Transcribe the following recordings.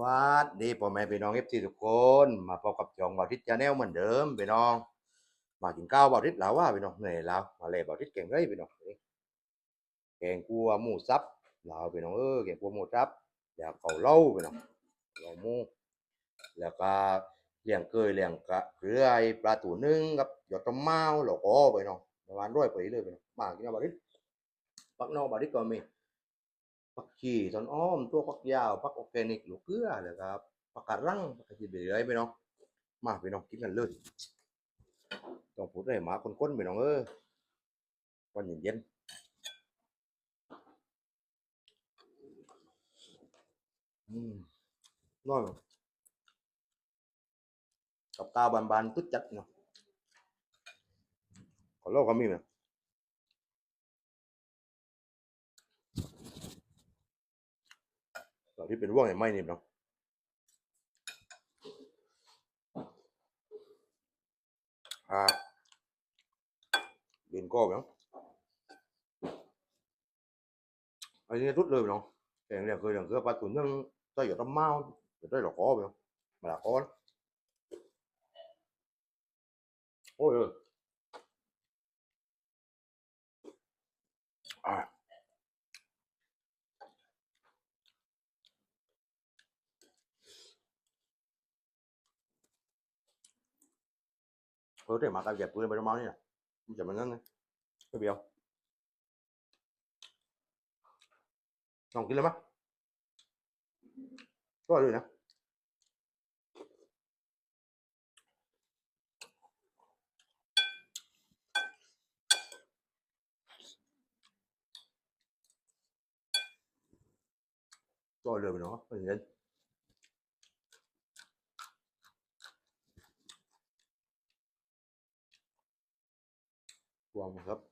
วัดดีพ่อแม่พี่น้องเอฟซีทุกคน มาพบกับจองบอทิศชาแนลเหมือนเดิมพี่น้อง มากินข้าวบอทิศแล้วว่าพี่น้องเหนื่อยแล้วมาเลยบอทิศเก่งเลยพี่น้องแกงกัวหมูสับเราพี่น้องเออแกงกัวหมูสับแล้วเกาเล่าพี่น้องเราหมูแล้วก็เลี้ยงเกยเลี้ยงกะเกลือไอปลาตูนึ่งกับหยอดต้มเมาหลอกอ้อพี่น้องประมาณร้อยปีเลยพี่น้องมากินข้าวบอทิศปักนอกบอทิศก็มี ผักชีต้นอ้อม ตัวผักยาวผักออร์แกนิกลูกเกลือแล้วก็ผักกาดรังผักกาดจีเบยไปน้องมาไปน้องกินกันเลยต้องพูดให้หมาคนๆไปน้องเออวันเย็นๆอืมน้อยกับกาวบานๆตุ๊ดจัดเนาะขอเล่าก็มีไหม ต อนที่เป็นว่างอย่างไม่นี่เนาะอ่าเรียนก็เนาะอันนี้ทุดเลยเนาะแต่งเนี่ยเคยอย่างเกือปลาตุ๋นยังใส่หยอดน้ำเมาหรือใส่หลอกคอไปเนาะมาละคอโอ้ยเอออ่า เออแต่หมากับเหยียบปืนไปน้ำเมานี่นะมัน จ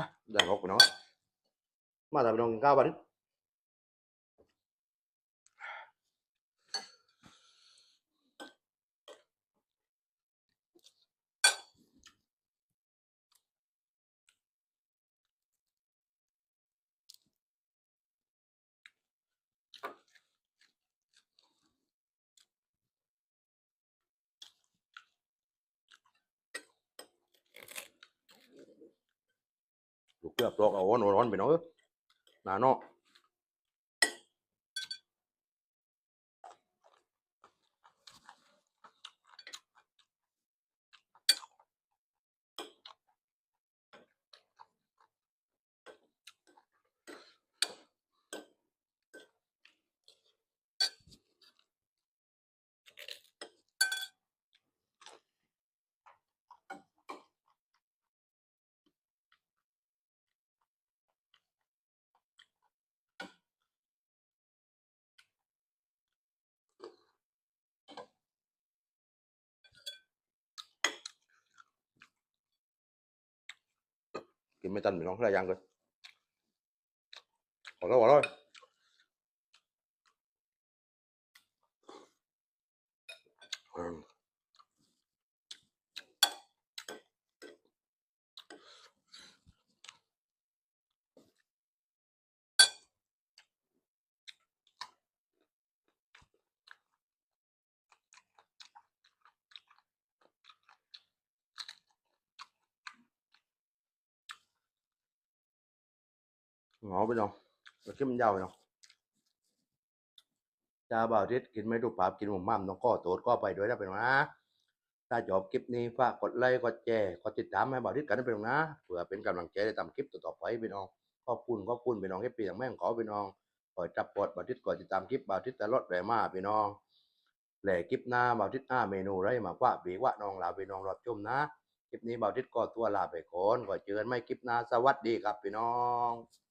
าะเป็นเย็นางครบให้เมียตายให้ไปน้องหลักลองเจียน ลูกเกือบลอกเอาร้วนร้อนไปเนาะนาเนาะางรมตำเลยตึง ได้งก của nó mà tại đồng cao bánh lúc kia tuột ở nó nón bị กินไม่ตันเหมือนน้องขลายยางเลยขอร่อยขอร่อยอืม ถูกปากกินหมูม่ำน้องก็โตดก็ไปด้วยนะเป็นองนะถ้าชอบคลิปนี้ฝากกดไลค์กดแชร์กดติดตามให้บ่าวทิศกันนะเป็นองนะเพื่อเป็นกำลังใจในทำคลิปต่อๆไปพี่น้องขอบคุณขอบคุณพี่น้องเอฟปีอย่างแม่งขอพี่น้องคอยจับปอดบ่าวทิศกอดติดตามคลิปบ่าวทิศตลอดแหวมาพี่น้องแหล่คลิปหน้าบ่าวทิศหน้าเมนูไรมากว่าบีกว่าน้องลาพี่น้องรับชมนะคลิปนี้บ่าวทิศก็ตัวลาไปก่อนก็เจอกันไม่คลิปหน้าสวัสดีครับพี่น้อง